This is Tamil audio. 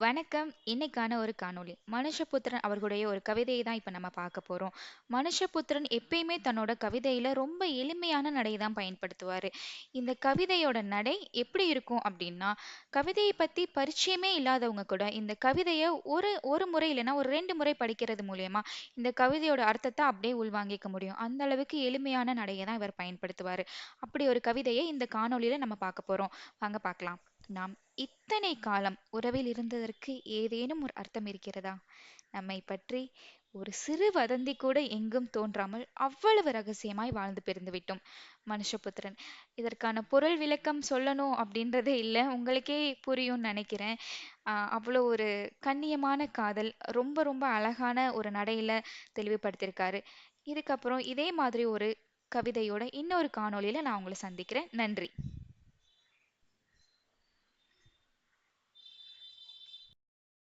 வணக்கம். இன்னைக்கான ஒரு காணொளி. மனுஷபுத்திரன் அவர்களுடைய ஒரு கவிதையை தான் இப்போ நம்ம பார்க்க போகிறோம் மனுஷபுத்திரன் எப்பயுமே தன்னோட கவிதையில் ரொம்ப எளிமையான நடை தான் பயன்படுத்துவார் இந்த கவிதையோட நடை எப்படி இருக்கும் அப்படின்னா, கவிதையை பற்றி பரிச்சயமே இல்லாதவங்க கூட இந்த கவிதையை ஒரு ஒரு முறை இல்லைன்னா ஒரு ரெண்டு முறை படிக்கிறது மூலயமா இந்த கவிதையோட அர்த்தத்தை அப்படியே உள்வாங்கிக்க முடியும். அந்த அளவுக்கு எளிமையான நடையை தான் இவர் பயன்படுத்துவார் அப்படி ஒரு கவிதையை இந்த காணொலியில் நம்ம பார்க்க போகிறோம் வாங்க பார்க்கலாம். நாம் இத்தனை காலம் உறவில் இருந்ததற்கு ஏதேனும் ஒரு அர்த்தம் இருக்கிறதா? நம்மை பற்றி ஒரு சிறு வதந்தி கூட எங்கும் தோன்றாமல் அவ்வளவு ரகசியமாய் வாழ்ந்து பிரிந்து விட்டோம். மனுஷபுத்திரன். இதற்கான பொருள் விளக்கம் சொல்லணும் அப்படின்றதே இல்லை உங்களுக்கே புரியும்னு நினைக்கிறேன். அவ்வளோ ஒரு கண்ணியமான காதல். ரொம்ப ரொம்ப அழகான ஒரு நடையில தெளிவுபடுத்தியிருக்காரு. இதுக்கப்புறம் இதே மாதிரி ஒரு கவிதையோட இன்னொரு காணொளியில நான் உங்களை சந்திக்கிறேன். நன்றி.